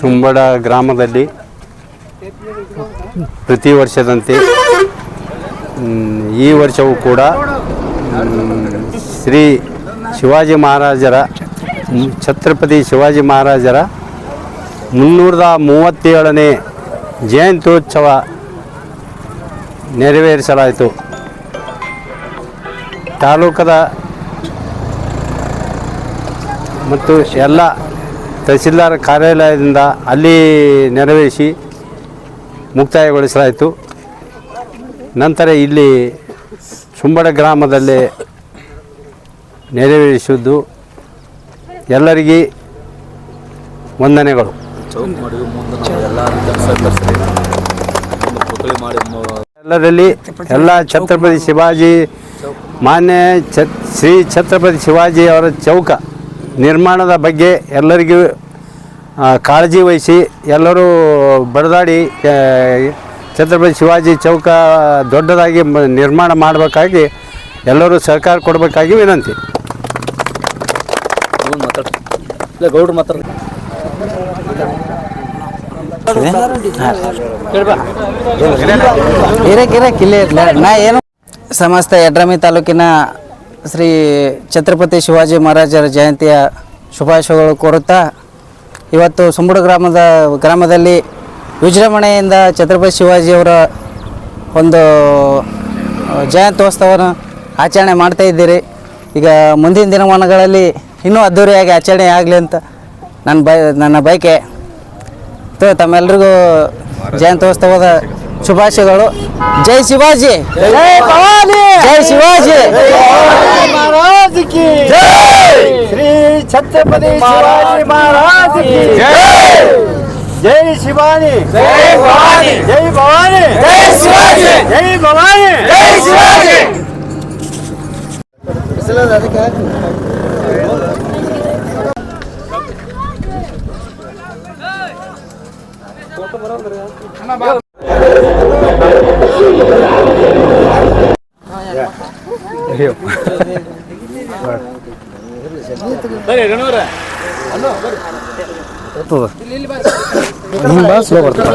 ಶಂಬರ ಗ್ರಾಮದಲ್ಲಿ. ಪ್ರತಿ ವರ್ಷದಂತೆ ಈ ವರ್ಷವೂ ಕೂಡ ಶ್ರೀ ಶಿವಾಜಿ ಮಹಾರಾಜರ ಛತ್ರಪತಿ ಶಿವಾಜಿ ಮಹಾರಾಜರ ಮುನ್ನೂರದ ಮೂವತ್ತೇಳನೇ ಜಯಂತ್ಯೋತ್ಸವ ನೆರವೇರಿಸಲಾಯಿತು. ತಾಲೂಕದ ಮತ್ತು ಎಲ್ಲ ತಹಸೀಲ್ದಾರ್ ಕಾರ್ಯಾಲಯದಿಂದ ಅಲ್ಲಿ ನೆರವೇರಿಸಿ ಮುಕ್ತಾಯಗೊಳಿಸಲಾಯಿತು. ನಂತರ ಇಲ್ಲಿ ಸುಂಬಡ ಗ್ರಾಮದಲ್ಲಿ ನೆರವೇರಿಸಿದ್ದು ಎಲ್ಲರಿಗೆ ವಂದನೆಗಳು. ಎಲ್ಲರಲ್ಲಿ ಎಲ್ಲ ಛತ್ರಪತಿ ಶಿವಾಜಿ ಮಾನ್ಯ ಛತ್ ಶ್ರೀ ಛತ್ರಪತಿ ಶಿವಾಜಿ ಅವರ ಚೌಕ. ನಿರ್ಮಾಣದ ಬಗ್ಗೆ ಎಲ್ಲರಿಗೂ ಕಾಳಜಿ ವಹಿಸಿ ಎಲ್ಲರೂ ಬಡದಾಡಿ ಛತ್ರಪತಿ ಶಿವಾಜಿ ಚೌಕ ದೊಡ್ಡದಾಗಿ ಮ- ನಿರ್ಮಾಣ ಮಾಡಬೇಕಾಗಿ ಎಲ್ಲರೂ ಸಹಕಾರ ಕೊಡಬೇಕಾಗಿ ವಿನಂತಿ ಇಲ್ಲ ಗೌಡ್ರು ಮಾತಾಡ ನಾ ಏನು ಸಮಸ್ತ ಯಡ್ರಮಿ ತಾಲೂಕಿನ ಶ್ರೀ ಛತ್ರಪತಿ ಶಿವಾಜಿ ಮಹಾರಾಜರ ಜಯಂತಿಯ ಶುಭಾಶಯಗಳು ಕೋರುತ್ತಾ, ಇವತ್ತು ಸುಂಬುಡು ಗ್ರಾಮದ, ಗ್ರಾಮದಲ್ಲಿ ವಿಜೃಂಭಣೆಯಿಂದ ಛತ್ರಪತಿ ಶಿವಾಜಿಯವರ ಒಂದು ಜಯಂತ್ಯೋತ್ಸವನ ಆಚರಣೆ ಮಾಡ್ತಾ ಇದ್ದೀರಿ. ಈಗ ಮುಂದಿನ ದಿನಮಾನಗಳಲ್ಲಿ ಇನ್ನೂ ಅದ್ಧೂರಿಯಾಗಿ ಆಚರಣೆ ಆಗಲಿ ಅಂತ ನನ್ನ ಬಯ ನನ್ನ ಬಯಕೆ. ತಮ್ಮೆಲ್ಲರಿಗೂ ಜಯಂತ್ಯೋತ್ಸವದ शुभाशय जय शिवाजी। जय भवानी। जय शिवाजी। महाराज की। जय। श्री छत्रपति शिवाजी महाराज की। जय। जय शिवानी। जय भवानी। जय भवानी। जय शिवाजी। जय भवानी। तो बराबर ಅಯ್ಯೋ ಬರ್ರಿ ಗಣವ್ರ ಸ್ಲೋ ಬರ್ತದೆ